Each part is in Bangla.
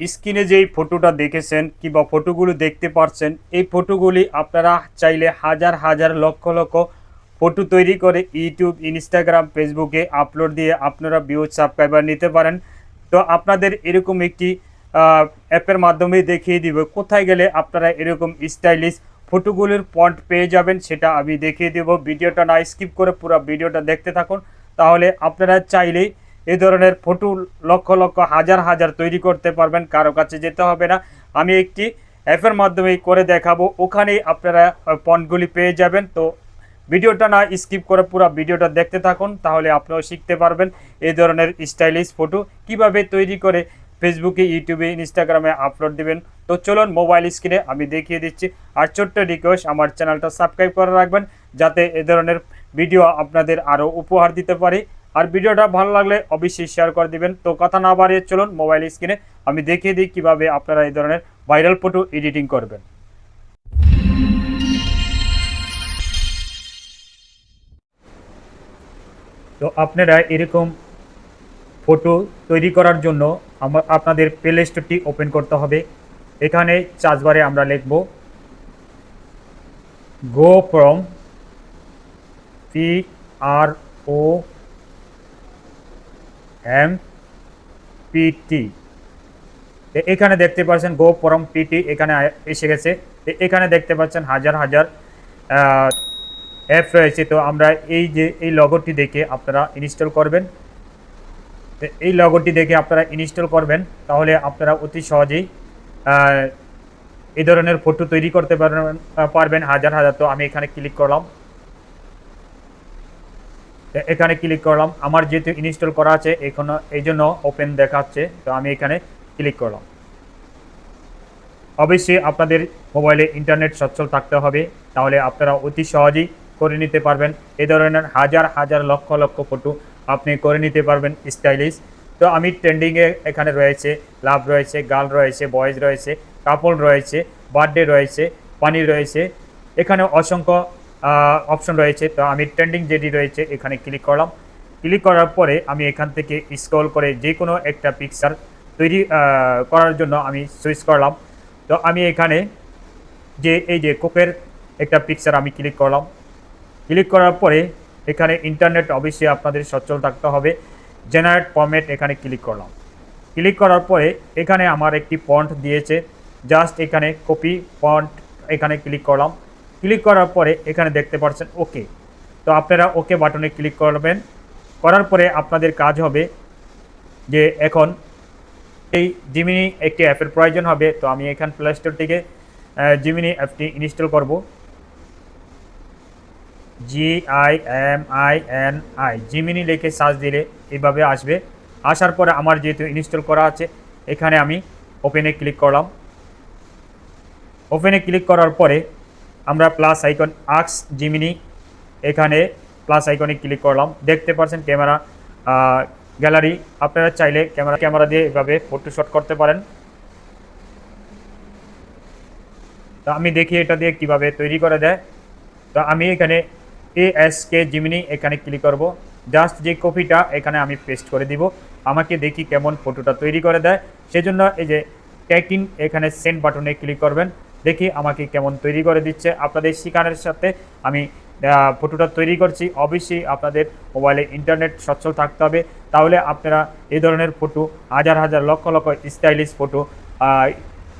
স্ক্রিনে যেই ফটোটা দেখেছেন কিংবা ফটোগুলো দেখতে পারছেন, এই ফটোগুলি আপনারা চাইলে হাজার হাজার লক্ষ লক্ষ ফটো তৈরি করে ইউটিউব, ইনস্টাগ্রাম, ফেসবুকে আপলোড দিয়ে আপনারা ভিউজ সাবস্ক্রাইবার নিতে পারেন। তো আপনাদের এরকম একটি অ্যাপের মাধ্যমে দেখিয়ে দিব, কোথায় গেলে আপনারা এরকম স্টাইলিশ ফটোগুলির পয়েন্ট পেয়ে যাবেন সেটা আমি দেখিয়ে দেব। ভিডিওটা না স্কিপ করে পুরো ভিডিওটা দেখতে থাকুন। তাহলে আপনারা চাইলেই এই ধরনের ফটো লক্ষ লক্ষ হাজার হাজার তৈরি করতে পারবেন, কারও কাছে যেতে হবে না। আমি একটি অ্যাপের মাধ্যমে করে দেখাবো, ওখানেই আপনারা পয়েন্টগুলি পেয়ে যাবেন। তো ভিডিওটা না স্কিপ করে পুরো ভিডিওটা দেখতে থাকুন, তাহলে আপনিও শিখতে পারবেন এই ধরনের স্টাইলিশ ফটো কীভাবে তৈরি করে ফেসবুকে ইউটিউবে ইনস্টাগ্রামে আপলোড দিবেন। তো চলুন মোবাইল স্ক্রিনে আমি দেখিয়ে দিচ্ছি। আর ছোট্ট রিকোয়েস্ট আমার চ্যানেলটা সাবস্ক্রাইব করে রাখবেন, যাতে এ ধরনের ভিডিও আপনাদের আরও উপহার দিতে পারি। আর ভিডিওটা ভালো লাগলে অবশ্যই শেয়ার করে দিবেন তো কথা না বাড়িয়ে চলুন মোবাইল স্ক্রিনে আমি দেখিয়ে দিই কীভাবে আপনারা এই ধরনের ভাইরাল ফটো এডিটিং করবেন তো আপনারা এরকম ফটো তৈরি করার জন্য আমার আপনাদের প্লে স্টোরটি ওপেন করতে হবে এখানে চার্জবারে আমরা লিখব go from P R O M PT এখানে দেখতে পাচ্ছেন গো ফ্রম পিটি এখানে এসে গেছে। এখানে দেখতে পাচ্ছেন হাজার হাজার অ্যাপ রয়েছে। তো আমরা এই যে, এই লগোটি দেখে আপনারা ইনস্টল করবেন। এই লগোটি দেখে আপনারা ইনস্টল করবেন। তাহলে আপনারা অতি সহজেই এই ধরনের ফটো তৈরি করতে পারবেন হাজার হাজার। তো আমি এখানে ক্লিক করলাম। এখানে ক্লিক করলাম। আমার যেহেতু ইনস্টল করা আছে, এখনও এই জন্য ওপেন দেখাচ্ছে। তো আমি এখানে ক্লিক করলাম। অবশ্যই আপনাদের মোবাইলে ইন্টারনেট সচ্ছল থাকতে হবে। তাহলে আপনারা অতি সহজেই করে নিতে পারবেন। এ ধরনের হাজার হাজার, লক্ষ লক্ষ ফটো আপনি করে নিতে পারবেন স্টাইলিশ তো আমি ট্রেন্ডিংয়ে এখানে রয়েছে। লাভ রয়েছে গার্ল রয়েছে বয়েজ রয়েছে কাপড় রয়েছে বার্থডে রয়েছে, পানি রয়েছে। এখানে অসংখ্য অপশন রয়েছে। তো আমি ট্রেন্ডিং যেটি রয়েছে, এখানে ক্লিক করলাম। ক্লিক করার পরে আমি এখান থেকে স্ক্রল করে যে কোনো একটা পিকচার তৈরি করার জন্য আমি সুইচ করলাম। তো আমি এখানে যে, এই যে কোকের একটা পিকচার আমি ক্লিক করলাম। ক্লিক করার পরে এখানে ইন্টারনেট অবশ্যই আপনাদের সচ্ছল থাকতে হবে। জেনারেট ফরম্যাট এখানে ক্লিক করলাম। ক্লিক করার পরে এখানে আমার একটি পয়েন্ট দিয়েছে। জাস্ট এখানে কপি পয়েন্ট এখানে ক্লিক করলাম। ক্লিক করার পরে এখানে দেখতে পাচ্ছেন ওকে তো আপনারা ওকে বাটনে ক্লিক করবেন। করার পরে আপনাদের কাজ হবে যে এখন এই জিমিনি একটি অ্যাপের প্রয়োজন হবে। তো আমি এখান প্লে স্টোর জিমিনি অ্যাপটি ইনস্টল করব। G I M I N I Gemini লিখে সার্চ দিলে এইভাবে আসবে। আসার পরে আমার যেহেতু ইনস্টল করা আছে, এখানে আমি ওপেনে ক্লিক করলাম। ওপেনে ক্লিক করার পরে আমরা প্লাস আইকন আক্স জিমিনি এখানে প্লাস আইকনে ক্লিক করলাম। দেখতে পাচ্ছেন ক্যামেরা গ্যালারি আপনারা চাইলে ক্যামেরা ক্যামেরা দিয়ে এভাবে ফটো শট করতে পারেন। তো আমি দেখি এটা দিয়ে কীভাবে তৈরি করে দেয় তো আমি এখানে এ এস কে জিমিনি এখানে ক্লিক করব। জাস্ট যে কপিটা এখানে আমি পেস্ট করে দিব। আমাকে দেখি কেমন ফটোটা তৈরি করে দেয় সেজন্য এই যে ট্যাকিং এখানে সেন্ড বাটনে ক্লিক করবেন। দেখি আমাকে কেমন তৈরি করে দিচ্ছে। আপনাদের শিকারের সাথে আমি ফটোটা তৈরি করছি। অবশ্যই আপনাদের মোবাইলে ইন্টারনেট সচ্ছল থাকতে হবে। তাহলে আপনারা এই ধরনের ফটো, হাজার হাজার, লক্ষ লক্ষ স্টাইলিশ ফটো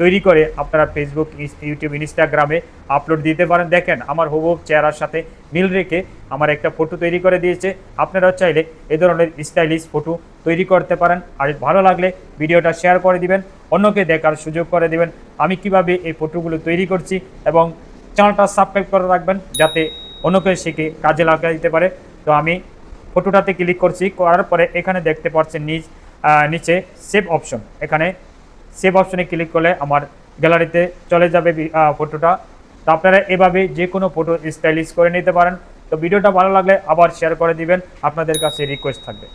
তৈরি করে আপনারা ফেসবুক ইউটিউব ইনস্টাগ্রামে আপলোড দিতে পারেন। দেখেন, আমার হুবহুব চেহারার সাথে মিল রেখে আমার একটা ফটো তৈরি করে দিয়েছে। আপনারাও চাইলে এ ধরনের স্টাইলিশ ফটো তৈরি করতে পারেন। আর ভালো লাগলে ভিডিওটা শেয়ার করে দিবেন। অন্যকে দেখার সুযোগ করে দিবেন। আমি কীভাবে এই ফটোগুলো তৈরি করছি এবং চ্যানেলটা সাবস্ক্রাইব করে রাখবেন যাতে অন্যকে শিখে কাজে লাগা দিতে পারে। তো আমি ফটোটাতে ক্লিক করছি করার পরে এখানে দেখতে পাচ্ছেন আহ, নিচে সেভ অপশন এখানে সেভ অপশনে ক্লিক করলে আমার গ্যালারিতে চলে যাবে ফটোটা। তো আপনারা এভাবে যে কোনো ফটো স্টাইলিশ করে নিতে পারেন। তো ভিডিওটা ভালো লাগলে আবার শেয়ার করে দিবেন। আপনাদের কাছে রিকোয়েস্ট থাকবে।